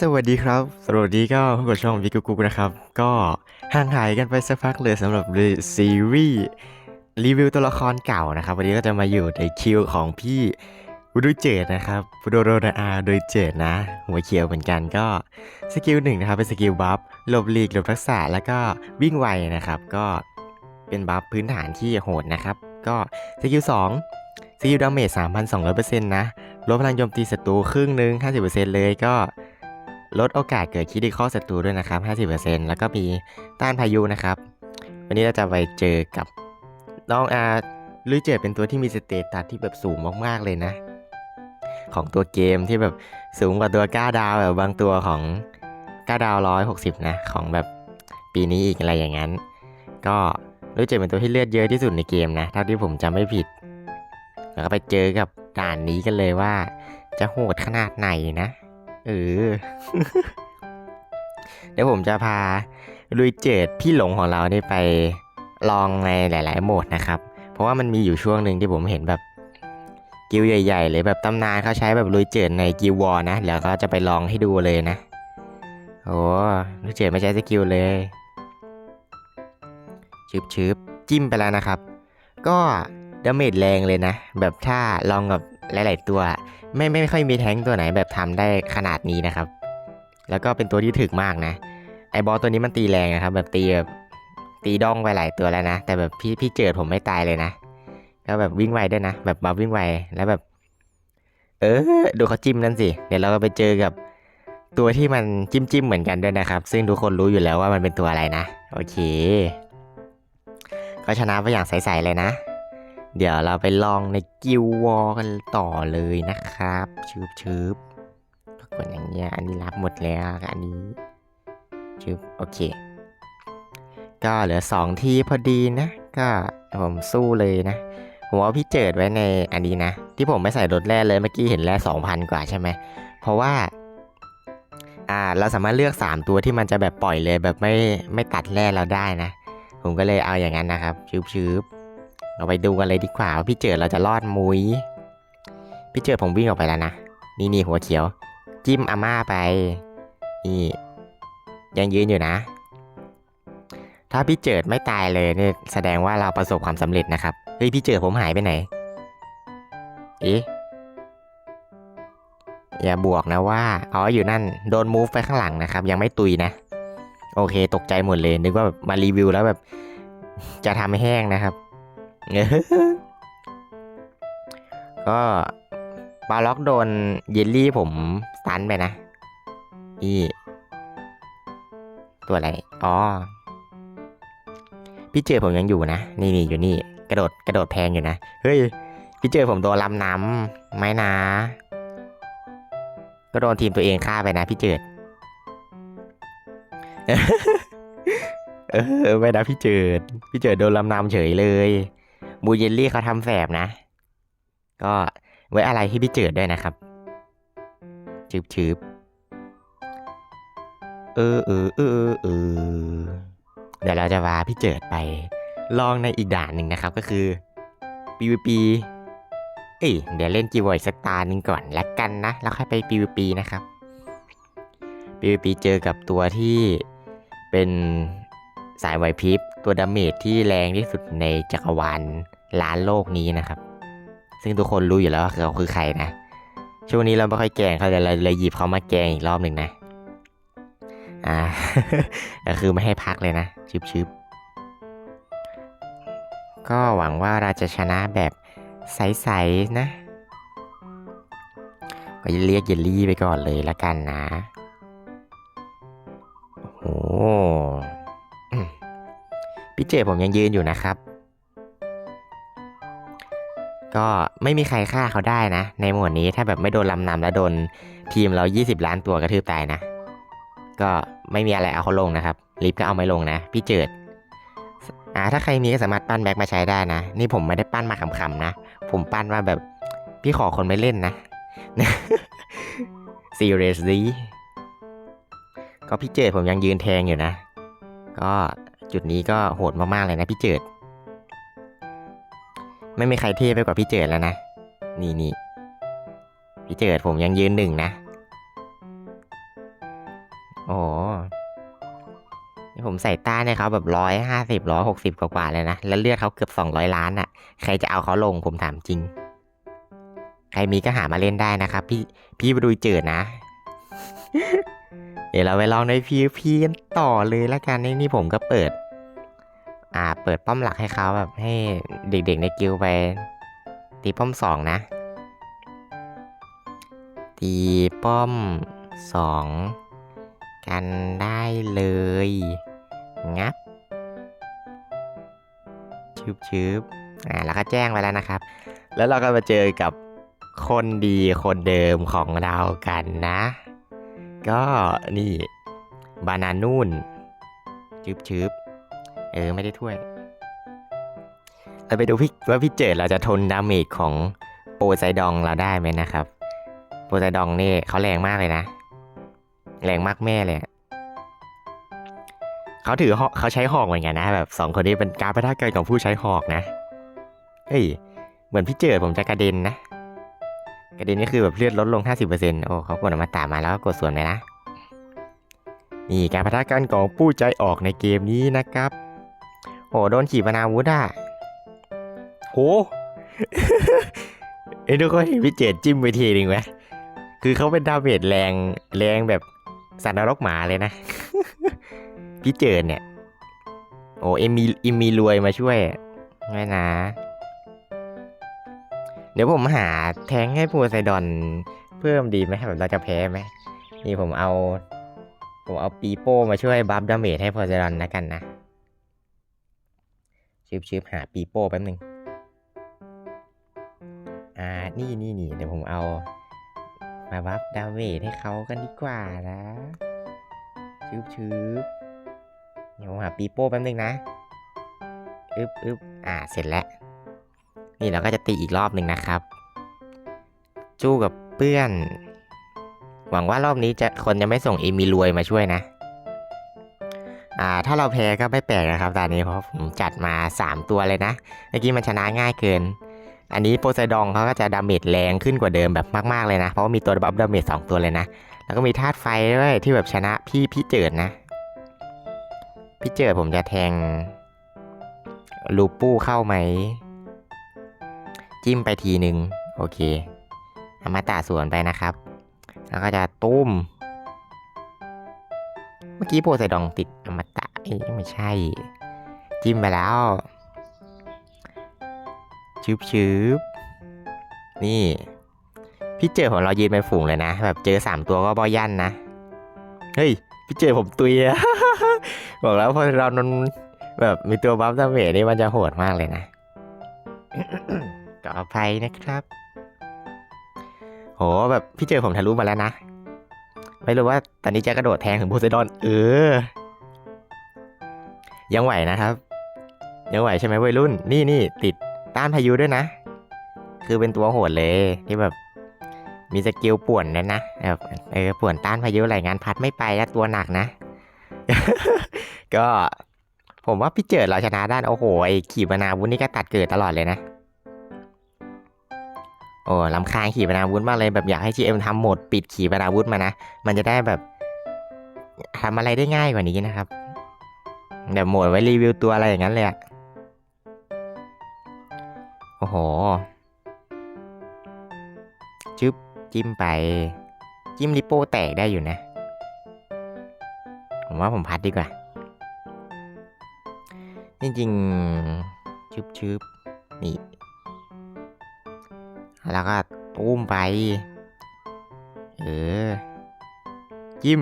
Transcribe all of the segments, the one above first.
สวัสดีครับ สวัสดีก็พบกับช่องวิกกุกนะครับ ก็ห่างหายกันไปสักพักเลยสำหรับซีรีส์รีวิวตัวละครเก่านะครับ วันนี้ก็จะมาอยู่ในคิวของพี่ดูเจตนะครับโดโรนาอาโดยเจตนะ หัวเขียวเหมือนกันก็สกิลหนึ่งนะครับเป็นสกิลบัฟหลบหลีกหลบทักษะแล้วก็วิ่งไวนะครับ ก็เป็นบัฟพื้นฐานที่โหดนะครับ ก็สกิลสองสกิลดาเมจ3,200%นะลดพลังโจมตีศัตรูครึ่งหนึ่ง50%เลยก็ ลดโอกาสเกิดคิดข้อศัตรูด้วยนะครับ 50%แล้วก็มีต้านพายุนะครับ วันนี้เราจะไปเจอกับน้องอาลุยเจอเป็นตัวที่มีสเตตัสที่แบบสูงมากๆเลยนะ ของตัวเกมที่แบบสูงกว่าตัว9ดาวแบบบางตัวของ9ดาว160นะของแบบปีนี้อีกอะไรอย่างนั้น ก็ลุยเจอเป็นตัวที่เลือดเยอะที่สุดในเกมนะเท่าที่ผมจำไม่ผิด แล้วก็ไปเจอกับด่านนี้กันเลยว่าจะโหดขนาดไหนนะ เออ เดี๋ยวผมจะพาลุยเจิดพี่หลงของเรานี่ไปลองในหลาย ๆ โหมดนะครับ เพราะว่ามันมีอยู่ช่วงหนึ่งที่ผมเห็นแบบ กิลใหญ่ๆเลยแบบตำนานเขาใช้แบบลุยเจิดในกิลวอนะ แล้วก็จะไปลองให้ดูเลยนะ โอ้ลุยเจิดไม่ใช้สกิลเลยชืบชบจิ้มไปแล้วนะครับ ก็ดาเมจแรงเลยนะ แบบถ้าลองกับหลาย ๆ ตัว ไม่ไม่ค่อยมีแท้งตัวไหนแบบทำได้ขนาดนี้นะครับ แล้วก็เป็นตัวที่ถึกมากนะ ไอบอสตัวนี้มันตีแรงนะครับ แบบตีแบบตีดองไปหลายตัวแล้วนะ แต่แบบพี่พี่เจิดผมไม่ตายเลยนะ ก็แบบวิ่งไวด้วยนะ แบบบัฟวิ่งไวแล้วแบบ เออ ดูเขาจิ้มนั่นสิ เดี๋ยวเราก็ไปเจอกับตัวที่มันจิ้มจิ้มเหมือนกันด้วยนะครับ ซึ่งทุกคนรู้อยู่แล้วว่ามันเป็นตัวอะไรนะ โอเค ก็ชนะไปอย่างใสๆเลยนะ เดี๋ยวเราไปลองในกิววอลกันต่อเลยนะครับชืบชืบกดอย่างเงี้ยอันนี้รับหมดแล้วอันนี้ชืบโอเค ก็เหลือสองทีพอดีนะ ก็ผมสู้เลยนะผมเอาพี่เจิดไว้ในอันนี้นะ ที่ผมไม่ใส่รถแร่เลยเมื่อกี้เห็นแร่สองพันกว่าใช่ไหมเพราะว่าอ่าเราสามารถเลือก 3 ตัวที่มันจะแบบปล่อยเลยแบบไม่ไม่ตัดแร่เราได้นะ ผมก็เลยเอาอย่างนั้นนะครับชืบชืบ เราไปดูกันเลยดีกว่าว่าพี่เจิดเราจะรอดมุยพี่เจิดผมวิ่งออกไปแล้วนะ นี่นี่หัวเขียว จิ้มอาม่าไป นี่ ยังยืนอยู่นะ ถ้าพี่เจิดไม่ตายเลยเนี่ยแสดงว่าเราประสบความสำเร็จนะครับ เฮ้ยพี่เจิดผมหายไปไหน เอ๊ะอย่าบวกนะว่า อ๋ออยู่นั่น โดนมูฟไปข้างหลังนะครับ ยังไม่ตุยนะ โอเค ตกใจหมดเลย นึกว่าแบบมารีวิวแล้วแบบ จะทำให้แห้งนะครับ ก็บาล็อกโดนเยลลี่ผมสตันไปนะนี่ตัวอะไร อ๋อ พี่เจอผมยังอยู่นะ นี่นี่อยู่นี่ กระโดดกระโดดแพงอยู่นะ เฮ้ย พี่เจอผมโดนลำน้ำไม่นะ ก็โดนทีมตัวเองฆ่าไปนะ พี่เจิดเออไม่นะพี่เจิดพี่เจิดโดนลำนำเฉยเลย มูเยลลี่เขาทำแสบนะ ก็ไว้อะไรที่พี่เจิดด้วยนะครับชืบชืบเออเออเออเออเดี๋ยวเราจะพาพี่เจิดไป ลองในอีกด่านหนึ่งนะครับก็คือ PVP เอ้ยเดี๋ยวเล่นจีวอยสักตาหนึ่งก่อนละกันนะ แล้วค่อยไป PVP นะครับ PVP เจอกับตัวที่เป็น สายไหวพริบตัวดาเมจที่แรงที่สุดในจักรวาลล้านโลกนี้นะครับ ซึ่งทุกคนรู้อยู่แล้วว่าเขาคือใครนะ ช่วงนี้เราไม่ค่อยแกงเขาเลยเราเลยหยิบเขามาแกงอีกรอบหนึ่งนะ อ่าก็คือไม่ให้พักเลยนะชิบๆก็หวังว่าเราจะชนะแบบใสๆนะ ก็เรียกเยลลี่ไปก่อนเลยละกันนะ โอ้ พี่เจผมยังยืนอยู่นะครับ ก็ไม่มีใครฆ่าเขาได้นะ ในหมวดนี้ถ้าแบบไม่โดนลำนำแล้วโดนทีมเรา 20 ล้านตัวกระทืบตายนะ ก็ไม่มีอะไรเอาเขาลงนะครับ ลิฟก็เอาไม่ลงนะ พี่เจิดอ่าถ้าใครมีก็สามารถปั้นแบ็คมาใช้ได้นะ นี่ผมไม่ได้ปั้นมาขำๆนะ ผมปั้นว่าแบบพี่ขอคนไม่เล่นนะ seriously ก็พี่เจิดผมยังยืนแทงอยู่นะ ก็ จุดนี้ก็โหดมากๆเลยนะพี่เจิด ไม่มีใครเท่ไปกว่าพี่เจิดแล้วนะ นี่นี่พี่เจิดผมยังยืนหนึ่งนะโอ้นี่ผมใส่ต้านให้เขาแบบร้อยห้าสิบร้อยหกสิบกว่าๆเลยนะ แล้วเลือดเขาเกือบสองร้อยล้านอะ่ะ ใครจะเอาเขาลงผมถามจริง ใครมีก็หามาเล่นได้นะครับ พี่พี่ไปดูเจิดนะเดี๋ยวเราไปลองใน PVP กันต่อเลยละกันนี่นี่ผมก็เปิด อ่า เปิดป้อมหลักให้เขาแบบให้เด็กๆในกิลไป ตีป้อมสองนะ ตีป้อมสองกันได้เลยงับชืบชืบอ่าแล้วก็แจ้งไปแล้วนะครับ แล้วเราก็มาเจอกับคนดีคนเดิมของเรากันนะ ก็นี่ บานานูนชืบชืบเออ ไม่ได้ถ้วยเราไปดูพี่ว่าพี่เจิดเราจะทนดาเมจของโปไซดองเราได้ไหมนะครับ โปไซดองนี่เขาแรงมากเลยนะ แรงมากแม่เลยเขาถือหอกเขาใช้หอกเหมือนกันนะ แบบสองคนนี้เป็นการประทะกันของผู้ใช้หอกนะ เฮ้ย เหมือนพี่เจิดผมจะกระเด็นนะ กระเด็นนี่คือแบบเลือดลดลง 50%โอ้เขากดอมตะมาแล้วก็กดส่วนไปนะ นี่การประทะกันของผู้ใจออกในเกมนี้นะครับ โอ้โดนขีปนาวุธอะโหเอ้ยทุกคนเห็นพี่เจดจิ้มไปทีหนึ่งไหมคือเขาเป็นดาเมจแรงแรงแบบสัตว์นรกหมาเลยนะ พี่เจิดเนี่ย โอ้เอ็มมีเอ็มมีรวยมาช่วยไม่นะ เดี๋ยวผมหาแทงให้โพไซดอนเพิ่มดีไหมแบบเราจะแพ้ไหมนี่ผมเอา ผมเอาปีโป้มาช่วยบัฟดาเมจให้โพไซดอนนะกันนะชิบชิบหาปีโป้แป๊บนึงอ่านี่นี่นี่เดี๋ยวผมเอามาบัฟดาเมจให้เขากันดีกว่านะชืบชืบเดี๋ยวผมหาปีโป้แป๊บนึงนะ อึบอึบอ่า เสร็จแล้ว นี่เราก็จะตีอีกรอบหนึ่งนะครับ จู้กับเพื่อน หวังว่ารอบนี้จะคนจะไม่ส่งเอมิรวยมาช่วยนะ อ่า ถ้าเราแพ้ก็ไม่แปลกนะครับตอนนี้เพราะผมจัดมา 3 ตัวเลยนะ เมื่อกี้มันชนะง่ายเกิน อันนี้โพไซดองเขาก็จะดาเมจแรงขึ้นกว่าเดิมแบบมากๆเลยนะ เพราะว่ามีตัวบัฟดาเมจสองตัวเลยนะ แล้วก็มีธาตุไฟด้วยที่แบบชนะพี่พี่เจิดนะ พี่เจิดผมจะแทงลูปู้เข้าไหม จิ้มไปทีหนึ่งโอเคอามาตะสวนไปนะครับ แล้วก็จะตุ้ม เมื่อกี้โพไซดองติดอมตะเอ้ยไม่ใช่ จิ้มไปแล้วชืบชืบนี่ พี่เจอของเรายืนเป็นฝูงเลยนะ แบบเจอสามตัวก็บอยันนะ เฮ้ย พี่เจอผมตุยอะบอกแล้วพอเรานนแบบมีตัวบัฟดาเมจนี่มันจะโหดมากเลยนะ ก็อภัยนะครับ โหแบบพี่เจอผมทะลุมาแล้วนะ ไม่รู้ว่าตอนนี้จะกระโดดแทงถึงโพไซดอน เออ ยังไหวนะครับ ยังไหวใช่ไหมวัยรุ่น นี่นี่ติดต้านพายุด้วยนะ คือเป็นตัวโหดเลยที่แบบมีสกิลป่วนนั่นะแบบเออป่วนต้านพายุอะไรงานพัดไม่ไปแล้วตัวหนักนะ ก็ผมว่าพี่เจิดเราชนะด้านโอ้โหไอขีปนาวุธนี่ก็ตัดเกิดตลอดเลยนะ โอ้ลำคาญขีปนาวุธมากเลยแบบอยากให้ GM ทำโหมดปิดขีปนาวุธมานะ มันจะได้แบบทำอะไรได้ง่ายกว่านี้นะครับ แบบโหมดไว้รีวิวตัวอะไรอย่างนั้นเลยอะโอ้โห จึ๊บจิ้มไป จิ้มลิโป้แตกได้อยู่นะ ผมว่าผมพัดดีกว่า จริงๆ ชึบชึบนี่ แล้วก็ตุ้มไป เออ จิ้ม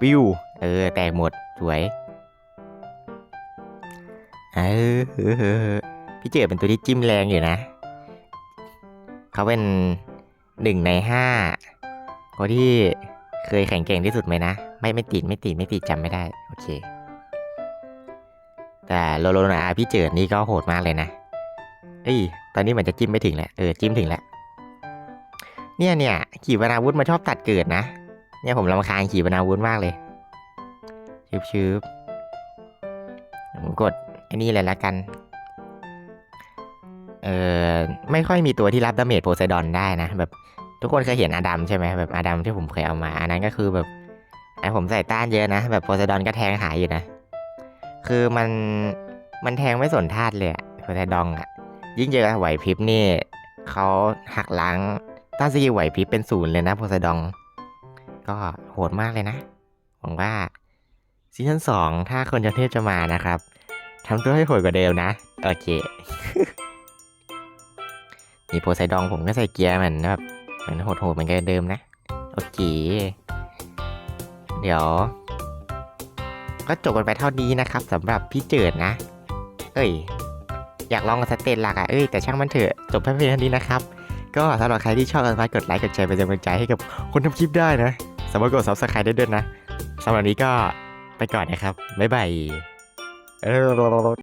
ปิ้ว เออ แตกหมด สวย เออ พี่เจอเป็นตัวที่จิ้มแรงอยู่นะ เขาเป็นหนึ่งในห้าคนที่เคยแข่งเก่งที่สุดไหมนะ ไม่ไม่ติดไม่ติดไม่ติดจำไม่ได้ โอเค แต่โลโลนาพี่เจิดนี่ก็โหดมากเลยนะ เอ้ย ตอนนี้เหมือนจะจิ้มไม่ถึงแล้ว เออ จิ้มถึงแล้ว เนี่ยเนี่ยขี่ปนาวุธมันชอบตัดเกิดนะ เนี่ยผมรำคาญขี่ปนาวุธมากเลยชืบชืบผมกดไอ้นี่เลยละกัน เออไม่ค่อยมีตัวที่รับดาเมจโพไซดอนได้นะ แบบ ทุกคนเคยเห็นอาดัมใช่ไหมแบบอาดัมที่ผมเคยเอามา อันนั้นก็คือแบบไอผมใส่ต้านเยอะนะ แบบโพไซดอนก็แทงหายอยู่นะ คือมันมันแทงไม่สนธาตุเลยโพไซดอนอะยิ่งเจอไหวพริบนี่เขาหักล้าง ต้านสกิลไหวพริบเป็นศูนย์เลยนะโพไซดอนก็โหดมากเลยนะ หวังว่าซีซั่นสองถ้าคนยอดเทพจะมานะครับทำตัวให้โหดกว่าเดิมนะ โอเคนี่โพไซดองผมก็ใส่เกียร์เหมือนแบบเหมือนโหดๆเหมือนกันเดิมนะ โอเค เดี๋ยว ก็จบกันไปเท่านี้นะครับสำหรับพี่เจิดนะ เอ้ย อยากลองกับสเตนหลักอะเอ้ยแต่ช่างมันเถอะ จบแค่เพียงเท่านี้นะครับ ก็สำหรับใครที่ชอบก็สามารถกดไลค์กดแชร์เป็นกำลังใจให้กับคนทำคลิปได้นะ สามารถกดซับสไครต์ได้ด้วยนะสำหรับนี้ก็ไปก่อนนะครับ บ๊ายบาย